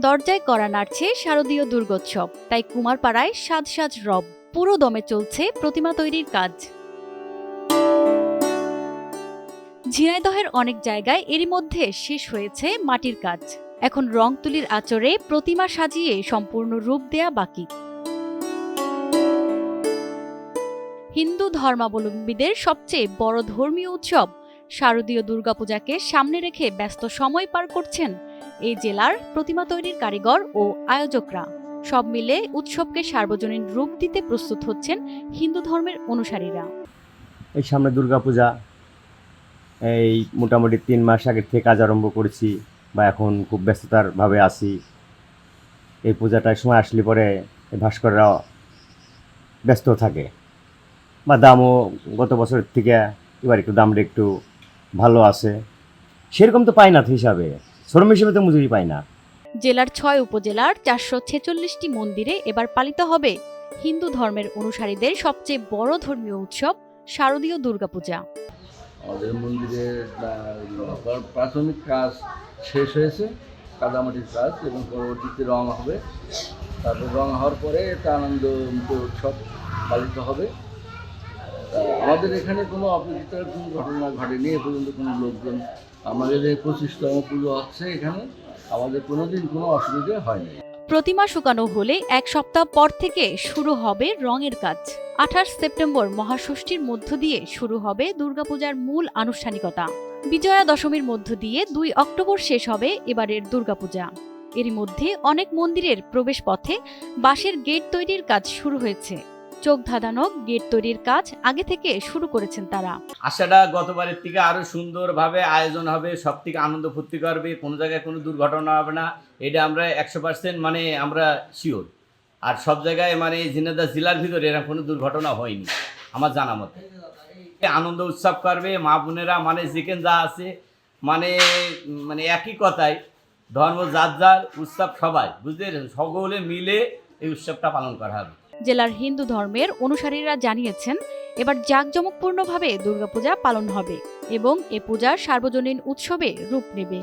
দরজায় করা নাড়ছে শারদীয় দুর্গোৎসব। তাই কুমারপাড়ায় সাজ সাজ রব। পুরো দমে চলছে প্রতিমা তৈরির কাজ। ঝিনাইদহের অনেক জায়গায় এরই মধ্যে শেষ হয়েছে মাটির কাজ। এখন রং তুলির আচরে প্রতিমা সাজিয়ে সম্পূর্ণ রূপ দেয়া বাকি। হিন্দু ধর্মাবলম্বীদের সবচেয়ে বড় ধর্মীয় উৎসব শারদীয় দুর্গাপূজাকে সামনে রেখে ব্যস্ত সময় পার করছেন এই জেলার প্রতিমা তৈরির কারিগর ও আয়োজকরা। সব মিলে উৎসবকে সার্বজনীন রূপ দিতে প্রস্তুত হচ্ছেন হিন্দু ধর্মের অনুসারীরা। এই সামনে দুর্গাপূজা, এই মোটামুটি তিন মাস আগের থেকে কাজ আরম্ভ করেছি বা এখন খুব ব্যস্ততারভাবে আছি। এই পূজাটার সময় আসলে পরে ভাস্কররা ব্যস্ত থাকে। বা দামও গত বছরের থেকে এবার একটু দামটা একটু ভালো আছে। সেরকম তো পাই না হিসাবে। শ্রম হিসেবে তো মজুরি পাই না। জেলার ছয় উপজেলার চারশো ছেচল্লিশটি মন্দিরে এবার পালিত হবে। হিন্দু ধর্মের অনুসারীদের সবচেয়ে বড় ধর্মীয় উৎসব শারদীয় দুর্গাপূজা। আমাদের মন্দিরের প্রাথমিক কাজ শেষ হয়েছে কাদামাটির কাজ এবং পরবর্তীতে রং হবে। তারপর রং হওয়ার পরে এটা আনন্দ উৎসব পালিত হবে। আমাদের এখানে কোনো অপ্রীতিকর কোনো ঘটনা ঘটেনি, এ পর্যন্ত কোনো লোকজন আমাদের এই পঁচিশতম পুজো হচ্ছে এখানে, আমাদের কোনোদিন কোনো অসুবিধে হয়নি। প্রতিমা শুকানো হলে এক সপ্তাহ পর থেকে শুরু হবে রঙের কাজ। আঠাশ সেপ্টেম্বর মহাষষ্ঠীর মধ্য দিয়ে শুরু হবে দুর্গাপূজার মূল আনুষ্ঠানিকতা। বিজয়া দশমীর মধ্য দিয়ে দুই অক্টোবর শেষ হবে এবারের দুর্গাপূজা। এরই মধ্যে অনেক মন্দিরের প্রবেশ পথে বাঁশের গেট তৈরির কাজ শুরু হয়েছে। চোখ ধাঁধানো গেট তৈরির কাজ আগে থেকে শুরু করেছেন তারা। আশাটা গতবারের থেকে আরও সুন্দরভাবে আয়োজন হবে সব থেকে আনন্দ ফুর্তি করবে, কোনো জায়গায় কোনো দুর্ঘটনা হবে না, এটা আমরা একশো পার্সেন্ট মানে আমরা শিওর আর সব জায়গায় মানে জিনেদা জেলার ভিতরে এরকম কোনো দুর্ঘটনা হয়নি, আমার জানা মতে। আনন্দ উৎসব করবে, মা বোনেরা মানে যেখানে যা আছে মানে মানে একই কথায় ধর্ম যার যার উৎসব সবাই, বুঝতে? সকলে মিলে এই উৎসবটা পালন করা হবে। জেলার হিন্দু ধর্মের অনুসারীরা জানিয়েছেন, এবার জাঁকজমকপূর্ণভাবে দুর্গাপূজা পালন হবে এবং এ পূজা সার্বজনীন উৎসবে রূপ নেবে।